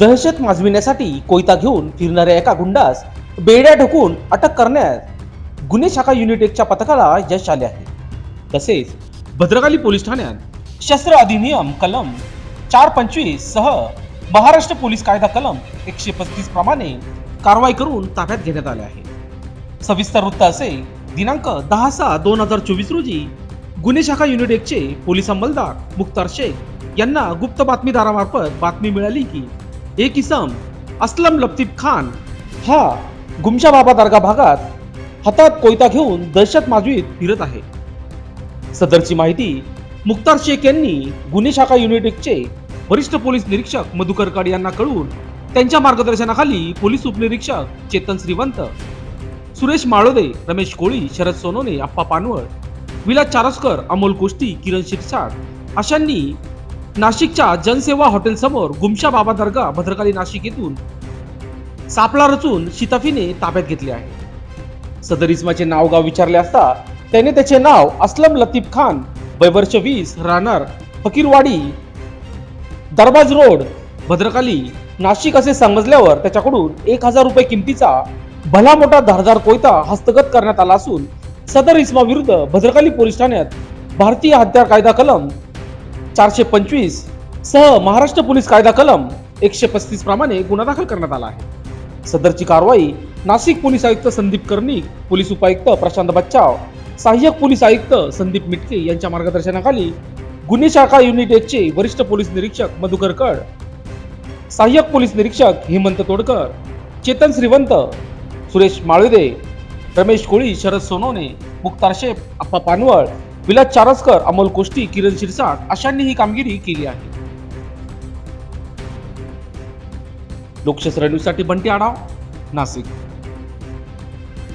दहशत माजविण्यासाठी कोयता घेऊन फिरणाऱ्या एका गुंडास बेड्या ढकून अटक करण्यात गुन्हे शाखा युनिट एकच्या पथकाला यश आले आहे. तसेच भद्रकाली पोलीस ठाण्यात शस्त्र अधिनियम कलम चार पंचवीस सह महाराष्ट्र पोलीस कायदा कलम एकशे पस्तीस प्रमाणे कारवाई करून ताब्यात घेण्यात आले आहे. सविस्तर वृत्त असे दिनांक दहा सहा दोन हजार चोवीस रोजी गुन्हे शाखा युनिट एकचे पोलीस अंमलदार मुख्तार शेख यांना गुप्त बातमीदारामार्फत बातमी मिळाली की एक इसम असलम लतीफ खान हा गुमशा बाबा दर्गा भागात हातात कोयता घेऊन दहशत माजवीत फिरत आहे. सदरची माहिती मुख्तार शेख यांनी गुन्हे शाखा युनिट एकचे वरिष्ठ पोलीस निरीक्षक मधुकर काड यांना कळून त्यांच्या मार्गदर्शनाखाली पोलीस उपनिरीक्षक चेतन श्रीवंत सुरेश माळोदे रमेश कोळी शरद सोनोने आप्पा पानवळ विलास चारसकर अमोल कोष्टी किरण शिरसाट अशांनी नाशिकच्या जनसेवा हॉटेल समोर गुमशा बाबा दर्गा भद्रकाली नाशिक येथून सापळा रचून शिताफीने ताब्यात घेतले आहे. सदर इस्माचे नाव गाव विचारले असता त्याने त्याचे नाव असलम लतीफ खान वयवर्ष वीस राहणार फकीरवाडी दरबाज रोड भद्रकाली नाशिक असे समजल्यावर त्याच्याकडून एक हजार रुपये किमतीचा भला मोठा धारदार कोयता हस्तगत करण्यात आला असून सदर इस्मा विरुद्ध भद्रकाली पोलीस ठाण्यात भारतीय हत्यार कायदा कलम चारशे पंचवीस सह महाराष्ट्र पोलीस कायदा कलम एकशे पस्तीस प्रमाणे गुन्हा दाखल करण्यात आला आहे. सदरची कारवाई नाशिक पोलीस आयुक्त संदीप कर्णिक पोलीस उपायुक्त प्रशांत बच्चाव सहाय्यक पोलीस आयुक्त संदीप मिटके यांच्या मार्गदर्शनाखाली गुन्हे शाखा युनिट एकचे वरिष्ठ पोलीस निरीक्षक मधुकर कड सहाय्यक पोलीस निरीक्षक हेमंत तोडकर चेतन श्रीवंत सुरेश माळुदे रमेश कोळी शरद सोनवणे मुक्तार शेख अप्पा पानवळ विलास चारसकर अमोल कोष्टी किरण शिरसाट अशांनी ही कामगिरी केली आहे. लोकशास्त्र न्यूजसाठी बंटी आढाव नाशिक.